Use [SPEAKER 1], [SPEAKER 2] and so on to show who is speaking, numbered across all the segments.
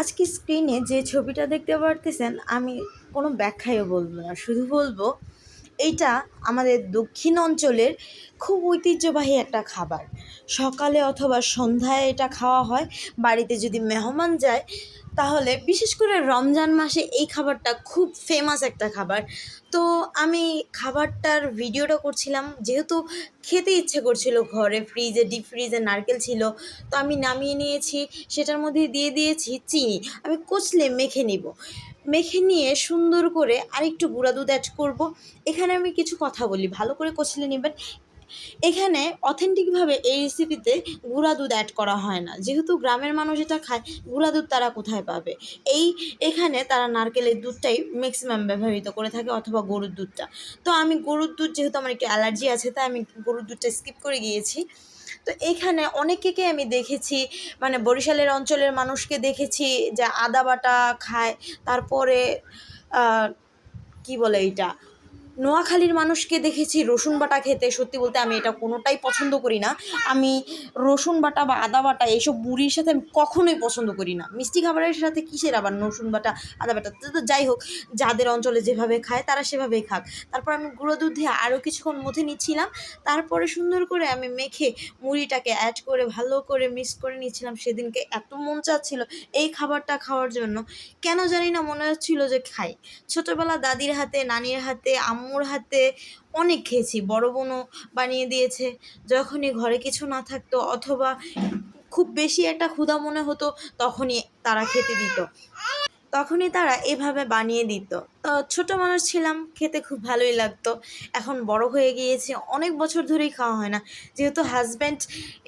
[SPEAKER 1] আজকে স্ক্রিনে যে ছবিটা দেখতে পারতেছেন, আমি কোনো ব্যাখ্যায়ও বলব না। শুধু বলব, এইটা আমাদের দক্ষিণ অঞ্চলের খুব ঐতিহ্যবাহী একটা খাবার। সকালে অথবা সন্ধ্যায় এটা খাওয়া হয়। বাড়িতে যদি মেহমান যায় তাহলে বিশেষ করে রমজান মাসে এই খাবারটা খুব ফেমাস একটা খাবার। তো আমি খাবারটার ভিডিওটা করছিলাম, যেহেতু খেতে ইচ্ছে করছিল ঘরে ফ্রিজে ডিপ ফ্রিজে নারকেল ছিল, তো আমি নামিয়ে নিয়েছি, সেটার মধ্যে দিয়ে দিয়েছি চিনি। আমি কচলে মেখে নিব। মেখে নিয়ে সুন্দর করে আরেকটু গুঁড়া দুধ অ্যাড করব। এখানে আমি কিছু কথা বলি, ভালো করে কচলে নেবেন। এখানে অথেন্টিকভাবে এই রেসিপিতে গুঁড়া দুধ অ্যাড করা হয় না। যেহেতু গ্রামের মানুষ এটা খায়, গুঁড়া দুধ তারা কোথায় পাবে? এই, এখানে তারা নারকেলের দুধটাই ম্যাক্সিমাম ব্যবহৃত করে থাকে অথবা গরুর দুধটা। তো আমি গরুর দুধ যেহেতু আমার একটু অ্যালার্জি আছে, তাই আমি গরুর দুধটা স্কিপ করে গিয়েছি। তো এখানে অনেকেকে আমি দেখেছি মানে বরিশালের অঞ্চলের মানুষকে দেখেছি, যে আদা বাটা খায়, তারপরে কি বলে এইটা? নোয়াখালীর মানুষকে দেখেছি রসুন বাটা খেতে, সত্যি বলতে আমি এটা কোনোটাই পছন্দ করি না। আমি রসুন বাটা বা আদা বাটা এইসব মুড়ির সাথে আমি কখনোই পছন্দ করি না। মিষ্টি খাবারের সাথে কিসের আবার রসুন বাটা, আদা বাটা? তো যাই হোক, যাদের অঞ্চলে যেভাবে খায় তারা সেভাবেই খাক। তারপর আমি গুঁড়ো দুধে আরও কিছুক্ষণ মধ্যে নিচ্ছিলাম। তারপরে সুন্দর করে আমি মেখে মুড়িটাকে অ্যাড করে ভালো করে মিক্স করে নিচ্ছিলাম। সেদিনকে এত মন চাচ্ছিল এই খাবারটা খাওয়ার জন্য। কেন জানি না মনে হচ্ছিল যে খাই। ছোটোবেলা দাদির হাতে, নানির হাতে আম্মুর হাতে অনেক খেয়েছি। বড় বোনও বানিয়ে দিয়েছে। যখনই ঘরে কিছু না থাকতো অথবা খুব বেশি একটা ক্ষুধা মনে হতো, তখনই তারা খেতে দিত। তখনই তারা এভাবে বানিয়ে দিত। তো ছোটো মানুষ ছিলাম, খেতে খুব ভালোই লাগতো। এখন বড় হয়ে গিয়েছে, অনেক বছর ধরেই খাওয়া হয় না। যেহেতু হাজব্যান্ড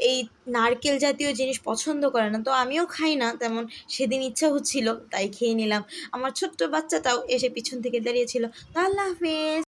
[SPEAKER 1] এই নারকেল জাতীয় জিনিস পছন্দ করে না, তো আমিও খাই না, তেমন সেদিন ইচ্ছা হচ্ছিল, তাই খেয়ে নিলাম। আমার ছোট্ট বাচ্চাটাও এসে পিছন থেকে দাঁড়িয়েছিল। তো আল্লাহ হাফেজ।